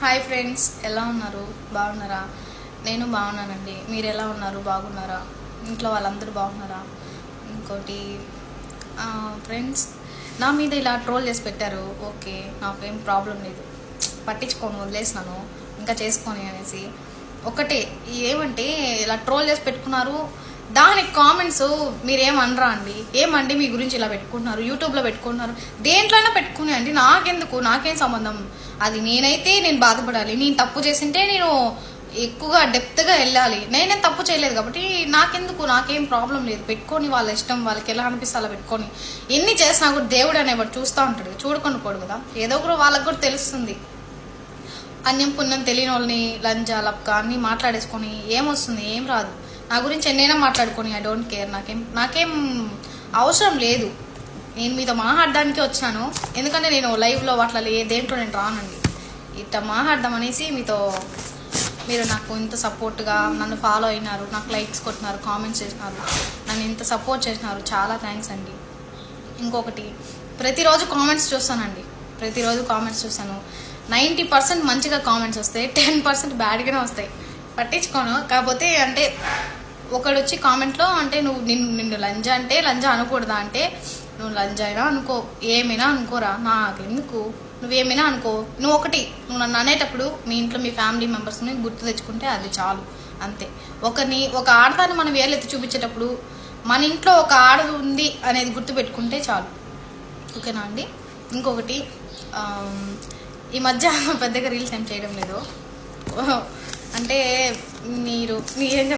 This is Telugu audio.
హాయ్ ఫ్రెండ్స్ ఎలా ఉన్నారు? బాగున్నారా? నేను బాగున్నానండి. మీరు ఎలా ఉన్నారు? బాగున్నారా? ఇంట్లో వాళ్ళందరూ బాగున్నారా? ఇంకోటి ఫ్రెండ్స్ నా మీద ఇలా ట్రోల్ చేసి పెట్టారు. ఓకే నాకేం ప్రాబ్లం లేదు. పట్టించుకొని వదిలేసినాను. ఇంకా చేసుకొని అనేసి. ఒకటే ఏమంటే ఇలా ట్రోల్ చేసి పెట్టుకున్నారు. దానికి కామెంట్స్ మీరేమనరా అండి? ఏమండి? మీ గురించి ఇలా పెట్టుకుంటున్నారు యూట్యూబ్లో పెట్టుకుంటున్నారు. దేంట్లోనే పెట్టుకునే అండి. నాకెందుకు? నాకేం సంబంధం? అది నేనైతే నేను బాధపడాలి. నేను తప్పు చేసింటే నేను ఎక్కువగా డెప్త్గా వెళ్ళాలి. నేనేం తప్పు చేయలేదు కాబట్టి నాకెందుకు? నాకేం ప్రాబ్లం లేదు. పెట్టుకొని వాళ్ళ ఇష్టం వాళ్ళకి ఎలా అనిపిస్తే అలా పెట్టుకొని ఎన్ని చేసినా కూడా దేవుడు అనేవాడు చూస్తూ ఉంటాడు. చూడకుండా పోడు కదా. ఏదో ఒకరు వాళ్ళకి కూడా తెలుస్తుంది. అన్యం పుణ్యం తెలియని వాళ్ళని లంజ లప్క అన్నీ మాట్లాడేసుకొని ఏమొస్తుంది? ఏం రాదు. నా గురించి ఎన్నైనా మాట్లాడుకొని ఐ డోంట్ కేర్ నాకేం నాకేం అవసరం లేదు. నేను మీతో మాట్లాడడానికి వచ్చాను. ఎందుకంటే నేను లైవ్లో అట్లా లేదేంటో దేంట్లో నేను రానండి. ఇట్లా మాట్లాడదాం అనేసి మీతో మీరు నాకు ఇంత సపోర్ట్గా నన్ను ఫాలో అయినారు నాకు లైక్స్ కొట్టినారు కామెంట్స్ చేసినారు నన్ను ఇంత సపోర్ట్ చేసినారు. చాలా థ్యాంక్స్ అండి. ఇంకొకటి ప్రతిరోజు కామెంట్స్ చూస్తానండి. ప్రతిరోజు కామెంట్స్ చూస్తాను. నైంటీ పర్సెంట్ మంచిగా కామెంట్స్ వస్తాయి టెన్ పర్సెంట్ బ్యాడ్గానే వస్తాయి. పట్టించుకోను. కాకపోతే అంటే ఒకడు వచ్చి కామెంట్లో అంటే నువ్వు నిన్ను నిన్ను లంజ అంటే లంజ అనకూడదా అంటే నువ్వు లంజ అయినా అనుకో ఏమైనా అనుకోరా. నాకెందుకు? నువ్వేమైనా అనుకో. నువ్వు ఒకటి నువ్వు నన్ను అనేటప్పుడు మీ ఇంట్లో మీ ఫ్యామిలీ మెంబర్స్ని గుర్తు తెచ్చుకుంటే అది చాలు. అంతే. ఒకని ఒక ఆడదాన్ని మనం వేలెత్తి చూపించేటప్పుడు మన ఇంట్లో ఒక ఆడది ఉంది అనేది గుర్తు పెట్టుకుంటే చాలు. ఓకేనా అండి? ఇంకొకటి ఈ మధ్య పెద్దగా రీల్స్ ఏం చేయడం లేదు. అంటే మీరు మీరేం